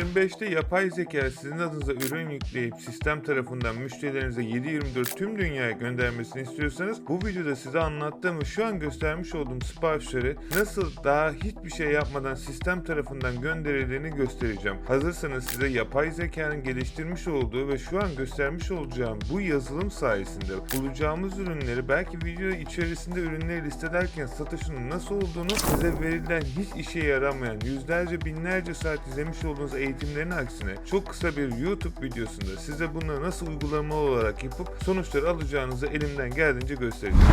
2025'te yapay zeka sizin adınıza ürün yükleyip sistem tarafından müşterilerinize 7/24 tüm dünyaya göndermesini istiyorsanız bu videoda size anlattığım şu an göstermiş olduğum siparişleri nasıl daha hiçbir şey yapmadan sistem tarafından gönderildiğini göstereceğim. Hazırsanız size yapay zekanın geliştirmiş olduğu ve şu an göstermiş olacağım bu yazılım sayesinde bulacağımız ürünleri belki video içerisinde ürünleri listelerken satışının nasıl olduğunu size verilen hiç işe yaramayan yüzlerce binlerce saat izlemiş olduğunuz eğitimlerin aksine çok kısa bir YouTube videosunda size bunları nasıl uygulamalı olarak yapıp sonuçları alacağınızı elimden geldiğince göstereceğim.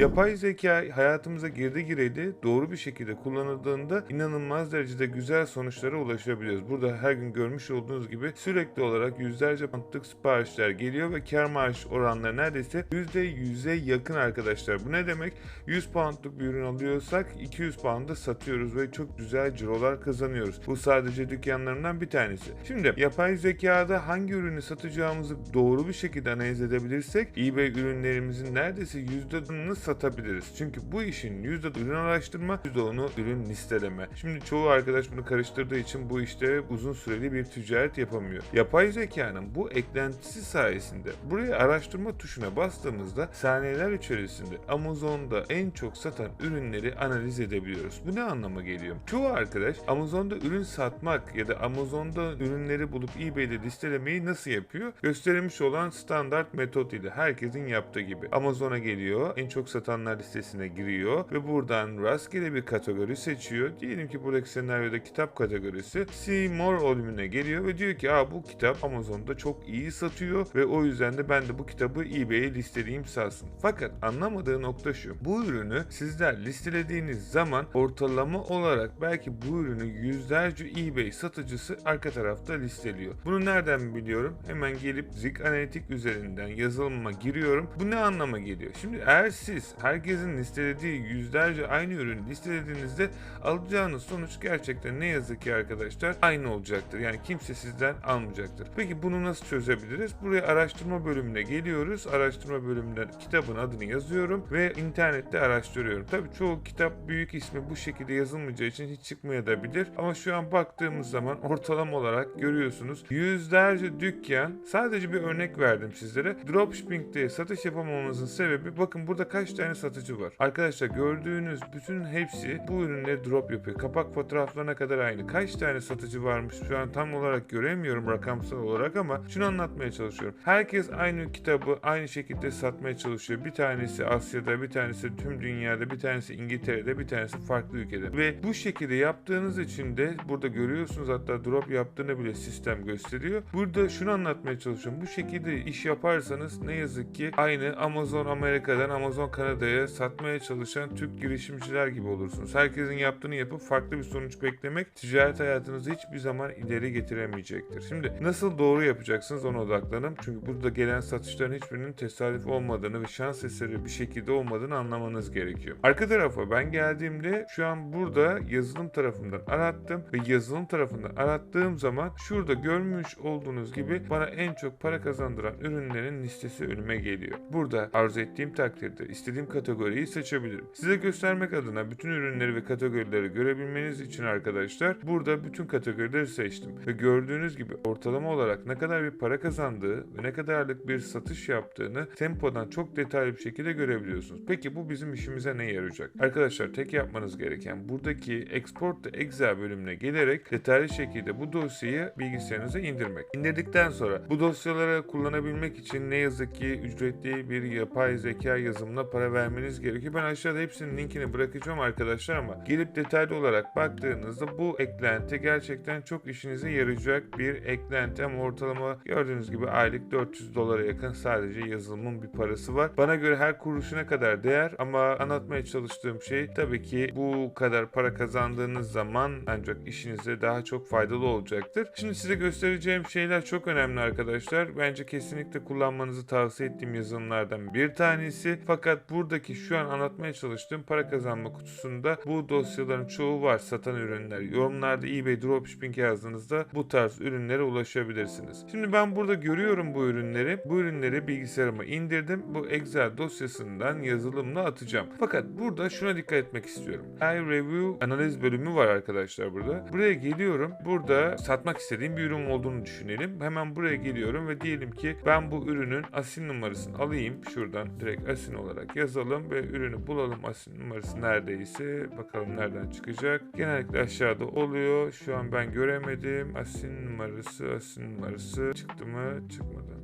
Yapay zeka hayatımıza girdi gireli doğru bir şekilde kullanıldığında inanılmaz derecede güzel sonuçlara ulaşabiliyoruz. Burada her gün görmüş olduğunuz gibi sürekli olarak yüzlerce poundluk siparişler geliyor ve kar marj oranları neredeyse %100'e yakın arkadaşlar. Bu ne demek? 100 poundluk bir ürün alıyorsak 200 pound'a satıyoruz ve çok güzel cirolar kazanıyoruz. Bu sadece dükkanlarından bir tanesi. Şimdi yapay zekada hangi ürünü satacağımızı doğru bir şekilde analiz edebilirsek eBay ürünlerimizin neredeyse %10'unu satabiliriz. Çünkü bu işin %10 ürün araştırma, %10'u ürün listeleme. Şimdi çoğu arkadaş bunu karıştırdığı için bu işte uzun süreli bir ticaret yapamıyor. Yapay zekanın bu eklentisi sayesinde buraya araştırma tuşuna bastığımızda saniyeler içerisinde Amazon'da en çok satan ürünleri analiz edebiliyoruz. Bu ne anlama geliyor? Çoğu arkadaş Amazon'da ürün satmak ya da Amazon'da ürünleri bulup eBay'de listelemeyi nasıl yapıyor? Gösterilmiş olan standart metot ile herkesin yaptığı gibi. Amazon'a geliyor, en çok satanlar listesine giriyor ve buradan rastgele bir kategori seçiyor. Diyelim ki buradaki senaryoda kitap kategorisi See More bölümüne geliyor ve diyor ki Aa, bu kitap Amazon'da çok iyi satıyor ve o yüzden de ben de bu kitabı eBay'e listeleyeyim satsın. Fakat anlamadığı nokta şu. Bu ürünü sizler listelediğiniz zaman ortalama olarak belki bu ürünü yüzlerce eBay satıcısı arka tarafta listeliyor. Bunu nereden biliyorum? Hemen gelip Zik Analitik üzerinden yazılıma giriyorum. Bu ne anlama geliyor? Şimdi eğer siz herkesin listelediği yüzlerce aynı ürünü listelediğinizde alacağınız sonuç gerçekten ne yazık ki arkadaşlar aynı olacaktır. Yani kimse sizden almayacaktır. Peki bunu nasıl çözebiliriz? Buraya araştırma bölümüne geliyoruz. Araştırma bölümünden kitabın adını yazıyorum ve internette araştırıyorum. Tabii çoğu kitap büyük ismi bu şekilde yazılmayacağı için hiç çıkmayabilir. Ama şu an baktığımız zaman ortalama olarak görüyorsunuz yüzlerce dükkan sadece bir örnek verdim sizlere. Dropshipping'de satış yapamamamızın sebebi bakın burada kaç tane satıcı var. Arkadaşlar gördüğünüz bütün hepsi bu ürünleri drop yapıyor. Kapak fotoğraflarına kadar aynı. Kaç tane satıcı varmış şu an tam olarak göremiyorum rakamsal olarak ama şunu anlatmaya çalışıyorum. Herkes aynı kitabı aynı şekilde satmaya çalışıyor. Bir tanesi Asya'da, bir tanesi tüm dünyada, bir tanesi İngiltere'de, bir tanesi farklı ülkede. Ve bu şekilde yaptığınız için de burada görüyorsunuz hatta drop yaptığını bile sistem gösteriyor. Burada şunu anlatmaya çalışıyorum. Bu şekilde iş yaparsanız ne yazık ki aynı Amazon Amerika'dan Amazon Kanada'ya satmaya çalışan Türk girişimciler gibi olursunuz. Herkesin yaptığını yapıp farklı bir sonuç beklemek ticaret hayatınızı hiçbir zaman ileri getiremeyecektir. Şimdi nasıl doğru yapacaksınız ona odaklanın. Çünkü burada gelen satışların hiçbirinin tesadüf olmadığını ve şans eseri bir şekilde olmadığını anlamanız gerekiyor. Arka tarafa ben geldiğimde şu an burada yazılım tarafından arattım ve yazılım tarafından arattığım zaman şurada görmüş olduğunuz gibi bana en çok para kazandıran ürünlerin listesi önüme geliyor. Burada arzu ettiğim takdirde istediğim kategoriyi seçebilirim. Size göstermek adına bütün ürünleri ve kategorileri görebilmeniz için arkadaşlar burada bütün kategorileri seçtim. Ve gördüğünüz gibi ortalama olarak ne kadar bir para kazandığı ve ne kadarlık bir satış yaptığını tempodan çok detaylı bir şekilde görebiliyorsunuz. Peki bu bizim işimize ne yarayacak? Arkadaşlar tek yapmanız gereken buradaki Export to Excel bölümüne gelerek detaylı şekilde bu dosyayı bilgisayarınıza indirmek. İndirdikten sonra bu dosyaları kullanabilmek için ne yazık ki ücretli bir yapay zeka yazılımına para vermeniz gerekiyor. Ben aşağıda hepsinin linkini bırakacağım arkadaşlar ama gelip detaylı olarak baktığınızda bu eklenti gerçekten çok işinize yarayacak bir eklenti ama ortalama gördüğünüz gibi aylık 400 dolara yakın sadece yazılımın bir parası var. Bana göre her kuruşuna kadar değer ama anlatmaya çalıştığım şey tabii ki bu kadar para kazandığınız zaman ancak işinize daha çok faydalı olacaktır. Şimdi size göstereceğim şeyler çok önemli arkadaşlar. Bence kesinlikle kullanmanızı tavsiye ettiğim yazılımlardan bir tanesi. Fakat buradaki şu an anlatmaya çalıştığım para kazanma kutusunda bu dosyaların çoğu var satan ürünler. Yorumlarda eBay Dropshipping yazdığınızda bu tarz ürünlere ulaşabilirsiniz. Şimdi ben burada görüyorum bu ürünleri. Bu ürünleri bilgisayarıma indirdim. Bu Excel dosyasından yazılımla atacağım. Fakat burada şuna dikkat etmek istiyorum. High Review analiz bölümü var arkadaşlar burada. Buraya geliyorum. Burada satmak istediğim bir ürün olduğunu düşünelim. Hemen buraya geliyorum ve diyelim ki ben bu ürünün asin numarasını alayım. Şuradan direkt asin olarak yazalım ve ürünü bulalım. Asin numarası neredeyse. Bakalım nereden çıkacak. Genellikle aşağıda oluyor. Şu an ben göremedim. Asin numarası, asin numarası çıktı mı? Çıkmadı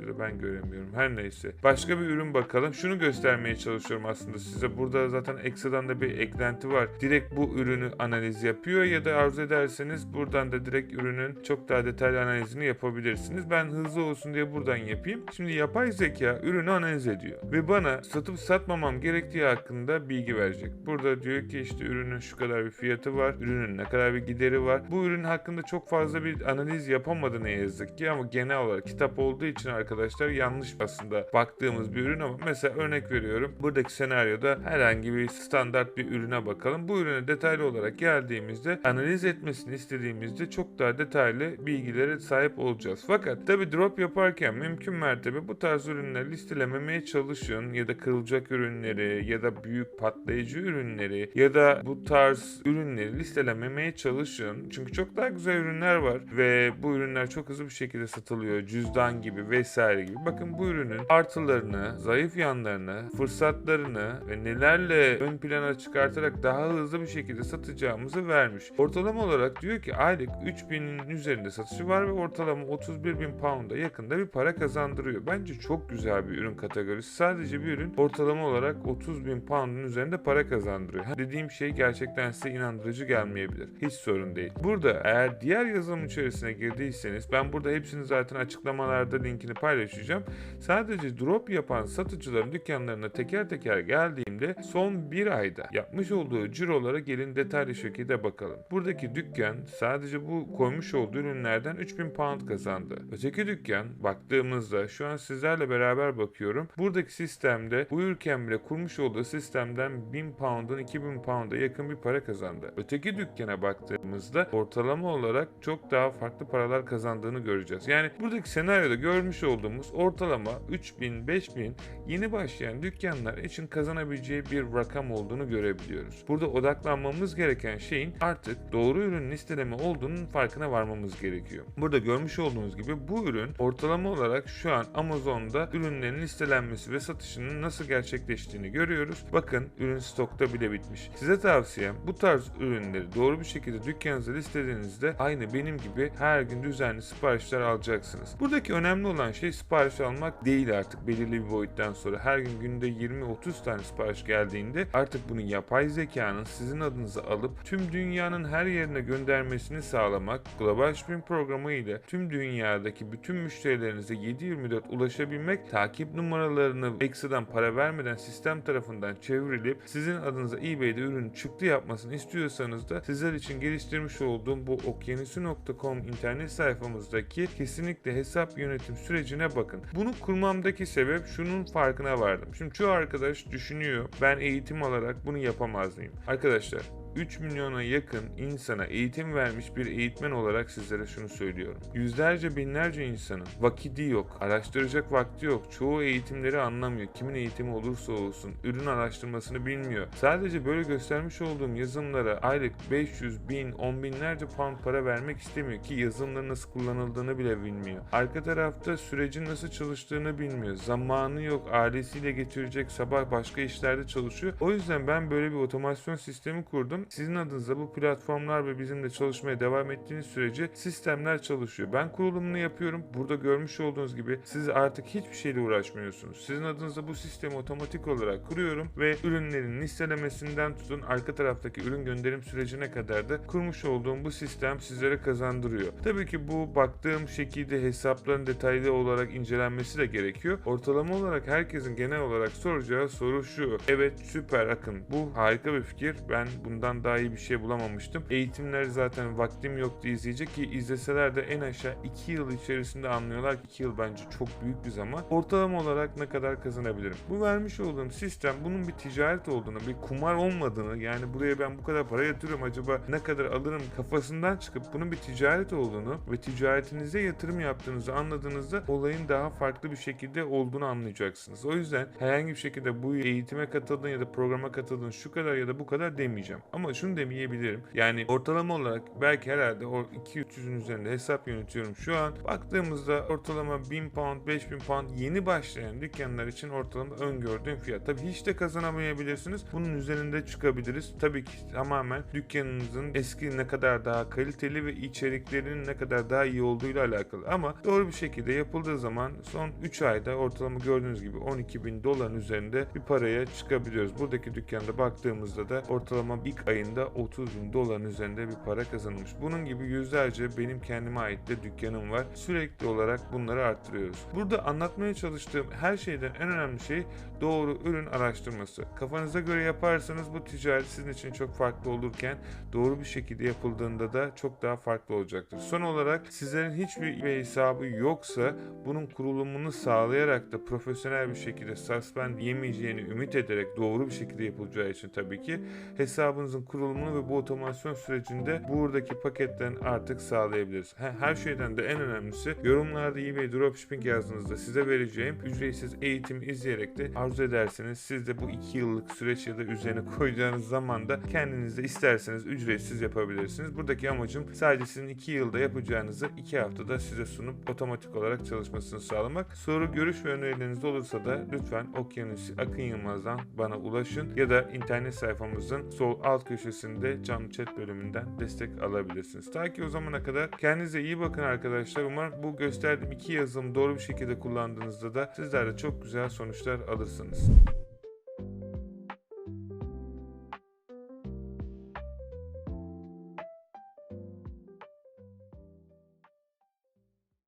da ben göremiyorum. Her neyse. Başka bir ürün bakalım. Şunu göstermeye çalışıyorum aslında size. Burada zaten Exa'dan da bir eklenti var. Direkt bu ürünü analiz yapıyor ya da arzu ederseniz buradan da direkt ürünün çok daha detaylı analizini yapabilirsiniz. Ben hızlı olsun diye buradan yapayım. Şimdi yapay zeka ürünü analiz ediyor ve bana satıp satmamam gerektiği hakkında bilgi verecek. Burada diyor ki işte ürünün şu kadar bir fiyatı var, ürünün ne kadar bir gideri var. Bu ürün hakkında çok fazla bir analiz yapamadı ne yazık ki ama genel olarak kitap olduğu için arkadaşlar yanlış aslında baktığımız bir ürün ama mesela örnek veriyorum. Buradaki senaryoda herhangi bir standart bir ürüne bakalım. Bu ürüne detaylı olarak geldiğimizde analiz etmesini istediğimizde çok daha detaylı bilgilere sahip olacağız. Fakat tabi drop yaparken mümkün mertebe bu tarz ürünleri listelememeye çalışın ya da kırılacak ürünleri ya da büyük patlayıcı ürünleri ya da bu tarz ürünleri listelememeye çalışın. Çünkü çok daha güzel ürünler var ve bu ürünler çok hızlı bir şekilde satılıyor. Cüzdan gibi vesaire gibi. Bakın bu ürünün artılarını, zayıf yanlarını, fırsatlarını ve nelerle ön plana çıkartarak daha hızlı bir şekilde satacağımızı vermiş. Ortalama olarak diyor ki aylık 3000'in üzerinde satışı var ve ortalama 31 bin pound'a yakında bir para kazandırıyor. Bence çok güzel bir ürün kategorisi. Sadece bir ürün ortalama olarak 30 bin pound'un üzerinde para kazandırıyor. Dediğim şey gerçekten size inandırıcı gelmeyebilir. Hiç sorun değil. Burada eğer diğer yazılım içerisine girdiyseniz ben burada hepsini zaten açıklamalarda linkini paylaşacağım. Sadece drop yapan satıcıların dükkanlarına teker teker geldiğimde son bir ayda yapmış olduğu cirolara gelin detaylı şekilde bakalım. Buradaki dükkan sadece bu koymuş olduğu ürünlerden 3000 pound kazandı. Öteki dükkan baktığımızda şu an sizlerle beraber bakıyorum. Buradaki sistemde uyurken bile kurmuş olduğu sistemden 1000 pound'un 2000 pound'a yakın bir para kazandı. Öteki dükkana baktığımızda ortalama olarak çok daha farklı paralar kazandığını göreceğiz. Yani buradaki senaryoda görmüş olduğumuz ortalama 3000, 5000 yeni başlayan dükkanlar için kazanabileceği bir rakam olduğunu görebiliyoruz. Burada odaklanmamız gereken şeyin artık doğru ürün listeleme olduğunun farkına varmamız gerekiyor. Burada görmüş olduğunuz gibi bu ürün ortalama olarak şu an Amazon'da ürünlerin listelenmesi ve satışının nasıl gerçekleştiğini görüyoruz. Bakın ürün stokta bile bitmiş. Size tavsiyem bu tarz ürünleri doğru bir şekilde dükkanınıza listelediğinizde aynı benim gibi her gün düzenli siparişler alacaksınız. Buradaki önemli olan şey sipariş almak değil artık belirli bir boyuttan sonra. Her gün günde 20-30 tane sipariş geldiğinde artık bunu yapay zekanın sizin adınıza alıp tüm dünyanın her yerine göndermesini sağlamak, Global Shipping programı ile tüm dünyadaki bütün müşterilerinize 7-24 ulaşabilmek, takip numaralarını ekstradan para vermeden sistem tarafından çevrilip sizin adınıza eBay'de ürün çıktı yapmasını istiyorsanız da sizler için geliştirmiş olduğum bu okyanusu.com internet sayfamızdaki kesinlikle hesap yönetim sürecine bakın. Bunu kurmamdaki sebep şunun farkına vardım. Şimdi çoğu arkadaş düşünüyor ben eğitim alarak bunu yapamaz mıyım? Arkadaşlar 3 milyona yakın insana eğitim vermiş bir eğitmen olarak sizlere şunu söylüyorum. Yüzlerce binlerce insanın vakiti yok, araştıracak vakti yok. Çoğu eğitimleri anlamıyor. Kimin eğitimi olursa olsun ürün araştırmasını bilmiyor. Sadece böyle göstermiş olduğum yazılımlara aylık 500, 1000, 10 binlerce pound para vermek istemiyor ki yazılımların nasıl kullanıldığını bile bilmiyor. Arka tarafta sürecin nasıl çalıştığını bilmiyor. Zamanı yok, ailesiyle getirecek sabah başka işlerde çalışıyor. O yüzden ben böyle bir otomasyon sistemi kurdum. Sizin adınıza bu platformlar ve bizimle çalışmaya devam ettiğiniz sürece sistemler çalışıyor. Ben kurulumunu yapıyorum. Burada görmüş olduğunuz gibi siz artık hiçbir şeyle uğraşmıyorsunuz. Sizin adınıza bu sistemi otomatik olarak kuruyorum ve ürünlerin listelemesinden tutun arka taraftaki ürün gönderim sürecine kadar da kurmuş olduğum bu sistem sizlere kazandırıyor. Tabii ki bu baktığım şekilde hesapların detaylı olarak incelenmesi de gerekiyor. Ortalama olarak herkesin genel olarak soracağı soru şu. Evet süper akın bu harika bir fikir. Ben bundan bundan daha iyi bir şey bulamamıştım. Eğitimleri zaten vaktim yoktu izleyecek ki izleseler de en aşağı 2 yıl içerisinde anlıyorlar ki 2 yıl bence çok büyük bir zaman. Ortalama olarak ne kadar kazanabilirim? Bu vermiş olduğum sistem bunun bir ticaret olduğunu, bir kumar olmadığını yani buraya ben bu kadar para yatırıyorum acaba ne kadar alırım kafasından çıkıp bunun bir ticaret olduğunu ve ticaretinize yatırım yaptığınızı anladığınızda olayın daha farklı bir şekilde olduğunu anlayacaksınız. O yüzden herhangi bir şekilde bu eğitime katıldın ya da programa katıldın şu kadar ya da bu kadar demeyeceğim. Ama şunu demeyebilirim. Yani ortalama olarak belki herhalde o 200-300'ün üzerinde hesap yönetiyorum şu an. Baktığımızda ortalama 1000 pound, 5000 pound yeni başlayan dükkanlar için ortalama öngördüğüm fiyat. Tabii hiç de kazanamayabilirsiniz. Bunun üzerinde çıkabiliriz. Tabii ki tamamen dükkanınızın eski ne kadar daha kaliteli ve içeriklerinin ne kadar daha iyi olduğuyla alakalı. Ama doğru bir şekilde yapıldığı zaman son 3 ayda ortalama gördüğünüz gibi 12 bin doların üzerinde bir paraya çıkabiliyoruz. Buradaki dükkanda baktığımızda da ortalama ilk ayında 30 bin doların üzerinde bir para kazanılmış. Bunun gibi yüzlerce benim kendime ait de dükkanım var. Sürekli olarak bunları arttırıyoruz. Burada anlatmaya çalıştığım her şeyden en önemli şey doğru ürün araştırması. Kafanıza göre yaparsanız bu ticaret sizin için çok farklı olurken doğru bir şekilde yapıldığında da çok daha farklı olacaktır. Son olarak sizlerin hiçbir bir hesabı yoksa bunun kurulumunu sağlayarak da profesyonel bir şekilde suspend yemeyeceğini ümit ederek doğru bir şekilde yapılacağı için tabii ki hesabınızın kurulumunu ve bu otomasyon sürecinde buradaki paketten artık sağlayabiliriz. He, Her şeyden de en önemlisi yorumlarda eBay Dropshipping yazdığınızda size vereceğim ücretsiz eğitimi izleyerek de arzu ederseniz siz de bu 2 yıllık süreç ya da üzerine koyacağınız zamanda kendiniz de isterseniz ücretsiz yapabilirsiniz. Buradaki amacım sadece sizin 2 yılda yapacağınızı 2 haftada size sunup otomatik olarak çalışmasını sağlamak. Soru, görüş ve önerileriniz olursa da lütfen Okyanus Akın Yılmaz'dan bana ulaşın ya da internet sayfamızın sol alt köşesinde canlı chat bölümünden destek alabilirsiniz. Ta ki o zamana kadar kendinize iyi bakın arkadaşlar. Umarım bu gösterdiğim iki yazılımı doğru bir şekilde kullandığınızda da sizler de çok güzel sonuçlar alırsınız.